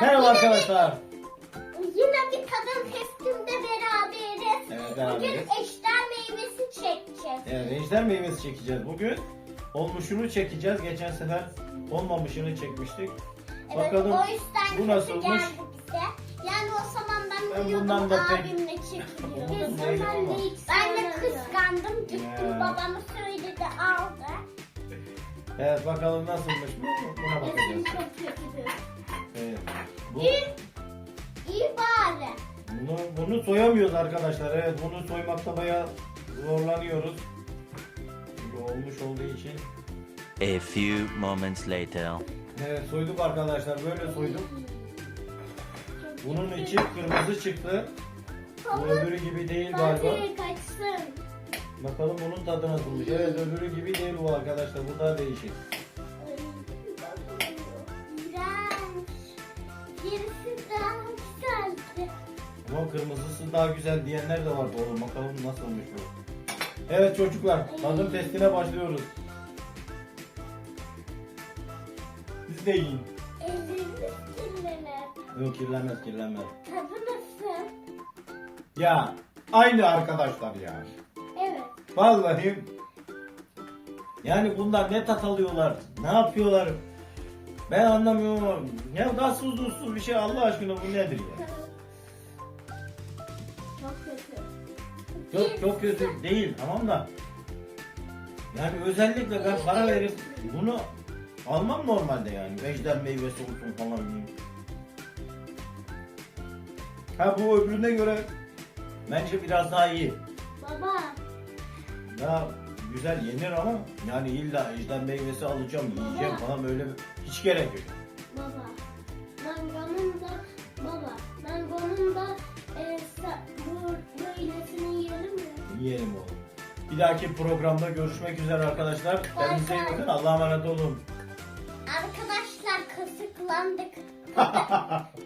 Merhaba Yine arkadaşlar. Bir, yine bir tadım testimde beraberiz. Evet, Bugün beraberiz. eşler meyvesi çekeceğiz. Evet, ejder meyvesi çekeceğiz bugün. Olmuşunu çekeceğiz. Geçen sefer olmamışını çekmiştik. Evet, Bakalım o yüzden bu nasılmış? geldi bize. Yani o zaman ben, Ben bundan da pek- abimle çekiliyor. Bundan değilim ama. Ben de kıskandım. Gittim Ya. babama söyledi aldı. Evet bakalım nasılmış bu. Buna bakacağız. Bu, İyi, iyi bari. bunu, bunu soyamıyoruz arkadaşlar. Evet bunu soymakta bayağı zorlanıyoruz. Çünkü olmuş olduğu için. A few moments later. Evet soyduk arkadaşlar. Böyle soyduk. Bunun içi kırmızı çıktı. Bu öbürü gibi değil galiba. Fatih kaçsın. Bakalım bunun tadı nasılmış. Evet öbürü gibi değil bu arkadaşlar. Bu daha değişik. Ama kırmızısı daha güzel diyenler de vardı oğlum. Bakalım nasılmış bu. Evet çocuklar tadım testine başlıyoruz. Siz de yiyin. Ellerimiz kirlenir. Yok kirlenmez kirlenmez. Tadı nasıl? Ya aynı arkadaşlar ya. Evet. Vallahi yani bunlar ne tat alıyorlar, ne yapıyorlar ben anlamıyorum ya gazsız tuzsuz bir şey Allah aşkına bu nedir ya? Çok kötü. Çok çok kötü değil tamam da yani özellikle ben para verip bunu almam normalde yani ejder meyvesi olsun falan diyeyim. Ha bu öbürüne göre bence biraz daha iyi. Baba. Daha güzel yenir ama yani illa ejder meyvesi alacağım yiyeceğim falan böyle hiç gerek yok. Bir dahaki programda görüşmek üzere arkadaşlar. Kendinize iyi bakın. Allah'a emanet olun. Arkadaşlar kasıklandık.